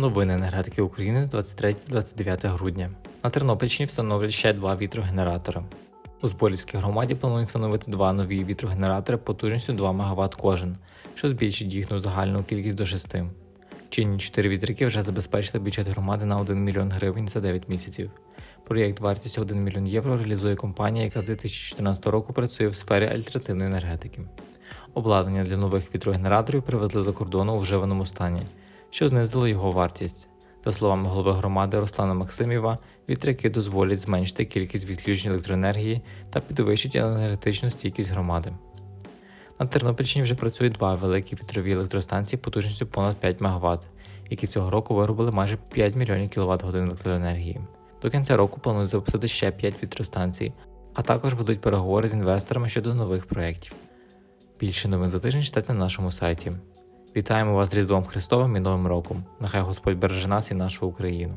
Новини енергетики України з 23-29 грудня. На Тернопільщині встановлять ще два вітрогенератори. У Зболівській громаді планують встановити два нові вітрогенератори потужністю 2 МВт кожен, що збільшить їхню загальну кількість до 6. Чинні 4 вітряки вже забезпечили бюджет громади на 1 мільйон гривень за 9 місяців. Проєкт вартістю 1 мільйон євро реалізує компанія, яка з 2014 року працює в сфері альтернативної енергетики. Обладнання для нових вітрогенераторів привезли за кордону у вживаному стані, що знизило його вартість. За словами голови громади Руслана Максимєва, вітряки дозволять зменшити кількість відключень електроенергії та підвищить енергетичну стійкість громади. На Тернопільщині вже працюють два великі вітрові електростанції потужністю понад 5 МВт, які цього року виробили майже 5 мільйонів кВт годин електроенергії. До кінця року планують запустити ще 5 вітростанцій, а також ведуть переговори з інвесторами щодо нових проєктів. Більше новин за тиждень читайте на нашому сайті. Вітаємо вас з Різдвом Христовим і Новим роком. Нехай Господь береже нас і нашу Україну.